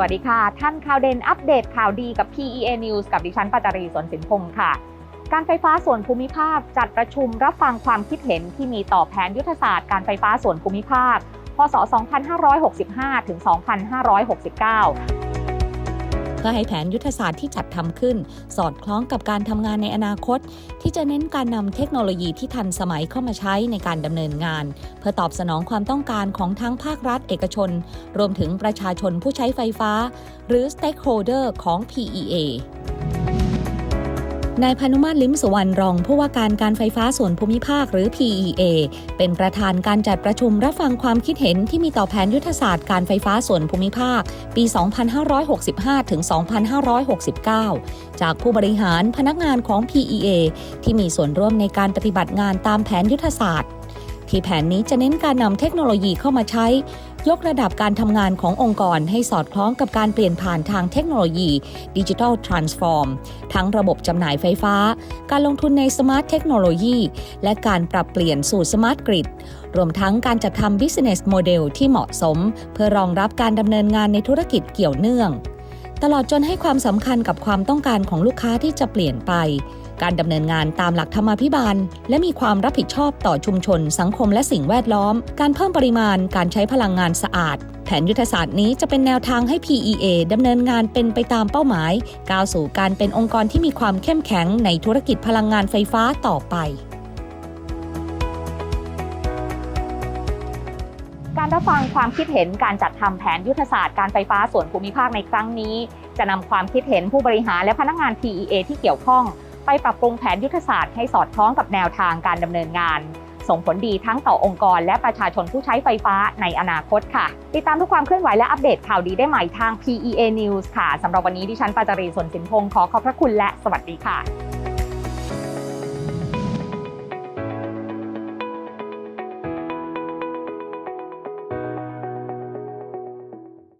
สวัสดีค่ะ ท่านข่าวเด่นอัปเดตข่าวดีกับ PEA News กับดิฉันปัจจารีสนสินพงศ์ค่ะ การไฟฟ้าส่วนภูมิภาคจัดประชุมรับฟังความคิดเห็นที่มีต่อแผนยุทธศาสตร์การไฟฟ้าส่วนภูมิภาค พศ 2565 ถึง 2569 เพื่อให้แผนยุทธศาสตร์ที่จัดทำขึ้น สอดคล้องกับการทำงานในอนาคต ที่จะเน้นการนำเทคโนโลยีที่ทันสมัยเข้ามาใช้ในการดำเนินงาน เพื่อตอบสนองความต้องการของทั้งภาครัฐเอกชน รวมถึงประชาชนผู้ใช้ไฟฟ้า หรือ Stakeholder ของ PEA นายพนุมาตรลิ้มสุวรรณรองผู้ว่าการการไฟฟ้าส่วนภูมิภาคหรือ PEA เป็นประธานการจัดประชุมรับฟังความคิดเห็นที่มีต่อแผนยุทธศาสตร์การไฟฟ้าส่วนภูมิภาค ปี 2565 ถึง 2569 จากผู้บริหารพนักงานของ PEA ที่มีส่วนร่วมในการปฏิบัติงานตามแผนยุทธศาสตร์ ที่แผนนี้จะเน้นการนำเทคโนโลยีเข้ามาใช้ ยกระดับการทำงานขององค์กรให้สอดคล้องกับการเปลี่ยนผ่านทางเทคโนโลยีดิจิทัลทรานส์ฟอร์มทั้งระบบจำหน่ายไฟฟ้า การลงทุนในสมาร์ทเทคโนโลยีและการปรับเปลี่ยนสู่สมาร์ทกริดรวมทั้งการจัดทำ business model ที่เหมาะสม เพื่อรองรับการดำเนินงานในธุรกิจเกี่ยวเนื่อง ตลอดจนให้ความสำคัญกับความต้องการของลูกค้าที่จะเปลี่ยนไป การดำเนินงานตามหลักธรรมาภิบาล และมีความรับผิดชอบต่อชุมชน สังคมและสิ่งแวดล้อม การเพิ่มปริมาณ การใช้พลังงานสะอาด แผนยุทธศาสตร์นี้จะเป็นแนวทางให้ PEA ดำเนินงานเป็นไปตามเป้าหมาย ก้าวสู่การเป็นองค์กรที่มีความเข้มแข็งในธุรกิจพลังงานไฟฟ้าต่อไปการรับฟังความคิดเห็นการจัดทำแผนยุทธศาสตร์การไฟฟ้าส่วนภูมิภาคในครั้งนี้ จะนำความคิดเห็นผู้บริหารและพนักงาน PEA ที่เกี่ยวข้อง ไปปรับปรุงแผนยุทธศาสตร์ให้สอดคล้องกับแนวทางการดำเนินงาน ส่งผลดีทั้งต่อองค์กรและประชาชนผู้ใช้ไฟฟ้าในอนาคตค่ะ ติดตามทุกความเคลื่อนไหวและอัปเดตข่าวดีได้ใหม่ทาง PEA News ค่ะสำหรับวันนี้ดิฉันปาจารีสวนสินพงศ์ขอขอบพระคุณและสวัสดีค่ะ